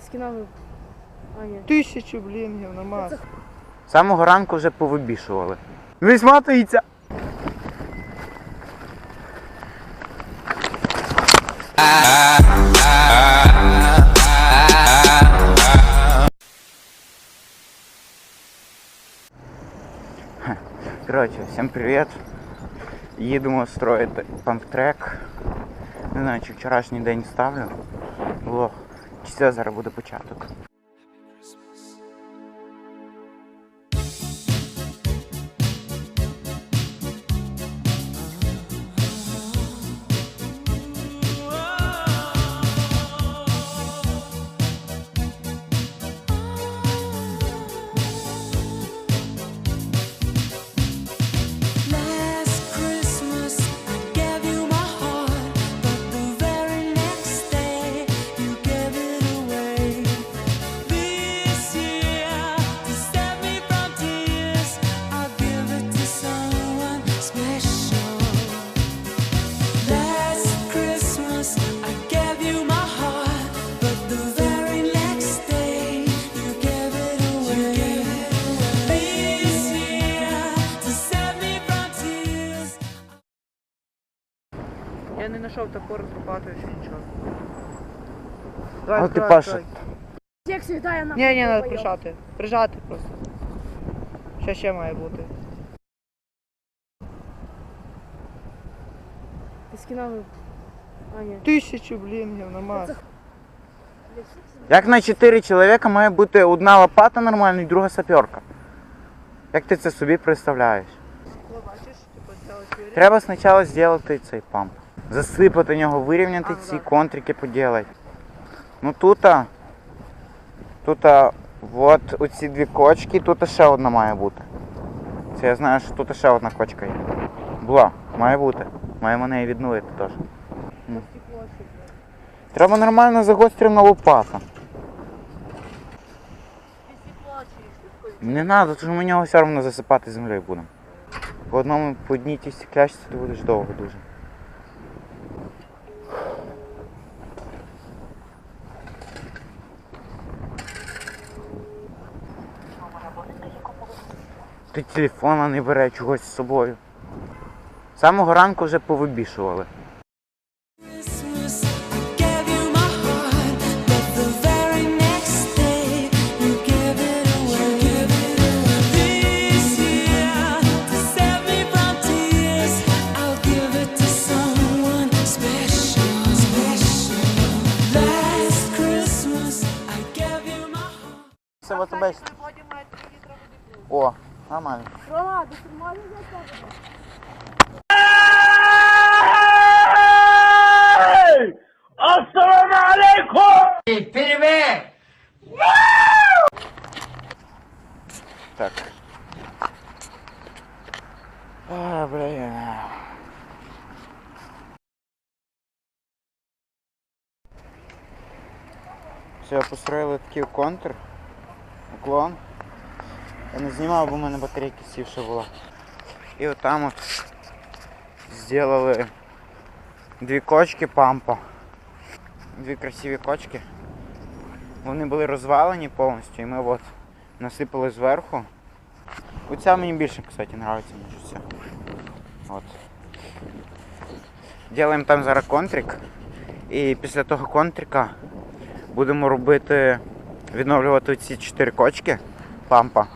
Скинав. А, ні. Тисячу блінгів. Це- З самого ранку вже повибішували. Не сматується. Коротше, всім привіт. Їдемо строїти памптрек. Не знаю, чи вчорашній день ставлю. Влог. Це зараз буде початок. Знайшов топор зрубати ще нічого. А ти давай, Паша. давай. Як завжди, я нахуй. Ні, ні, треба прижати. Прижати просто. Що ще має бути? Ти скинав. А, ні. Тисячу блінгів нема. Це- Як на 4 чоловіка має бути одна лопата нормальна і друга саперка. Як ти це собі представляєш? Бачиш, типу, Треба спочатку зробити цей памп. Засипати нього, вирівняти А, ці да. контрики поділати. Ну тут, а, тут, а, от оці дві кочки, тут ще одна має бути. Це я знаю, що тут ще одна кочка є. Була, має бути. Маємо неї відновити теж. Треба нормально загострена лопата. Не треба, тому ми нього все одно засипати землею будемо. По одному, по одній тій стеклячці ти будеш довго дуже. Ти телефона не бере чогось з собою. З самого ранку вже повибішували. Christmas, You my heart. Це в тебе. Нормально за Так. А, блин. Все, построили такий контур. Уклон. Я не знімав, бо в мене батарейки сівша була. І отам от зробили дві кочки пампа. Дві красиві кочки. Вони були розвалені повністю і ми от насипали зверху. Оця мені більше, кстати, подобається, ніж ця. От. Ділаємо там зараз контрик. І після того контрика будемо робити, відновлювати ці чотири кочки пампа.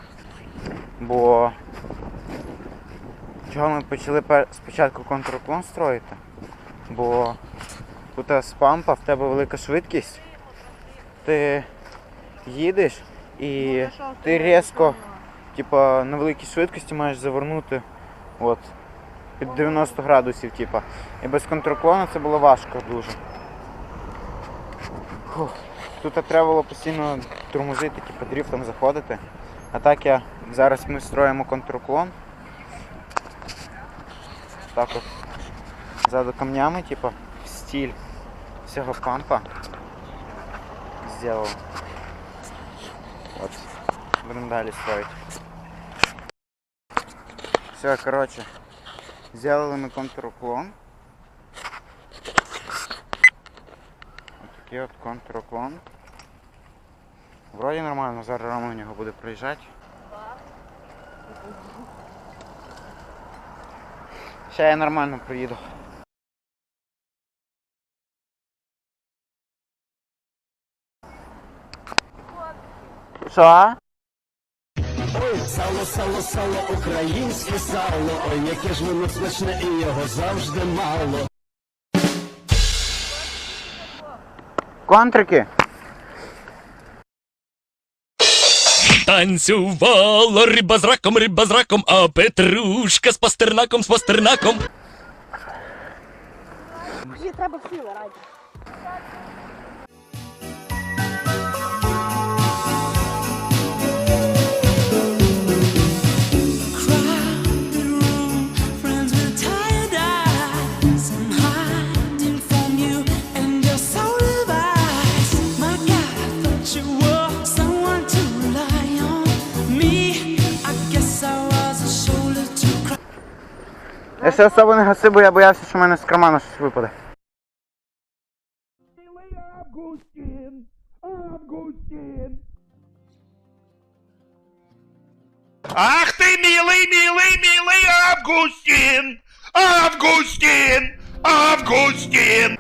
Бо чого ми почали спочатку контруклон строїти? Бо тут з пампа в тебе велика швидкість. Ти їдеш і ти різко, типа, на великій швидкості маєш завернути от, під 90 градусів, типа. І без контруклону це було важко дуже. Фух. Тут треба було постійно тормозити, типу, дріфтом заходити. А так я зараз ми строїмо контруклон. Так от. Ззаду камнями, типу, в стиль цього пампа. Сделал. Вот. Будем далі строить. Все, короче. Сделали мы контруклон. Вот такий от контруклон. взагалі нормально, зараз Рома у нього буде приїжджати. Ще я нормально приїду. Що? Сало, сало, сало, українське сало, ой, яке ж воно смачне і його завжди мало. Контрики? Танцювала риба з раком, риба з раком, а петрушка з пастернаком, з пастернаком. Мені треба сили раді. Я ще особо не гаси, бо я боявся, що в мене з кармана щось випаде. Ах ти, милий, милий, милий Августін! Августін! Августин!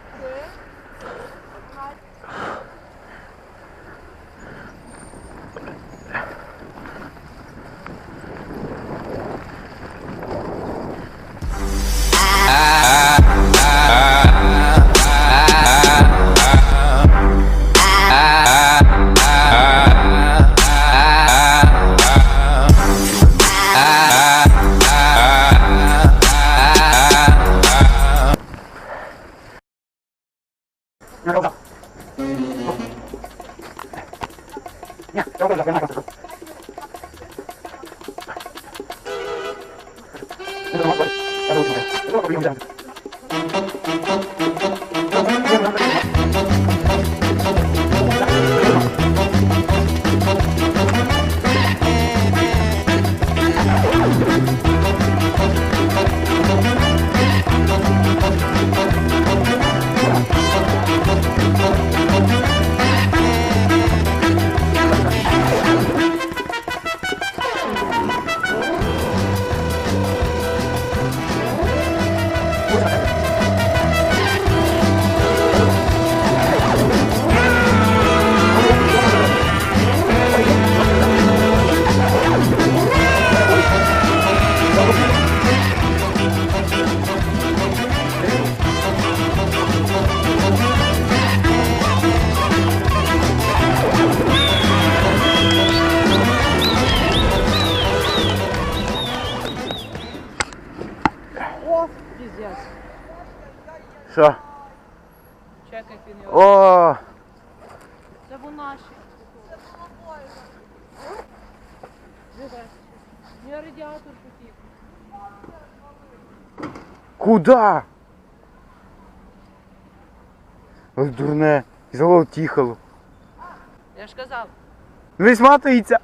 Августин! О, Що? Чекай він його. О, Це бо наші. Це Диви. Мій радіатор потік. куда? Ой, дурне, золотіхало. Я ж казав. Весь матується.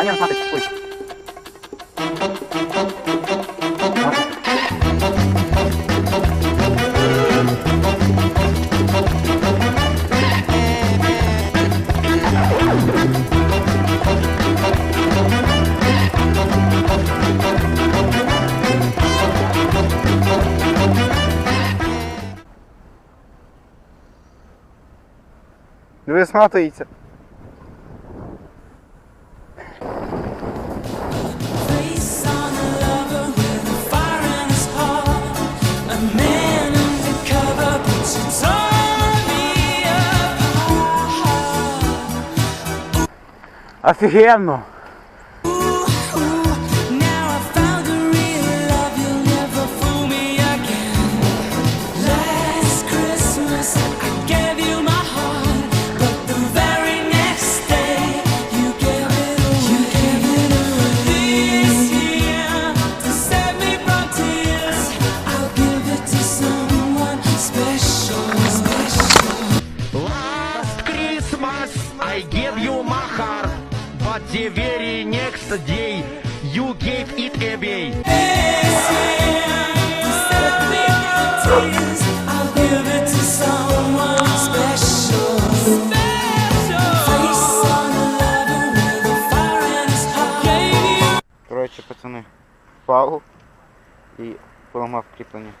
А не, смотри, ой. Диви, сматується. Face a. Коротше, пацани, впав і поламав кріплення.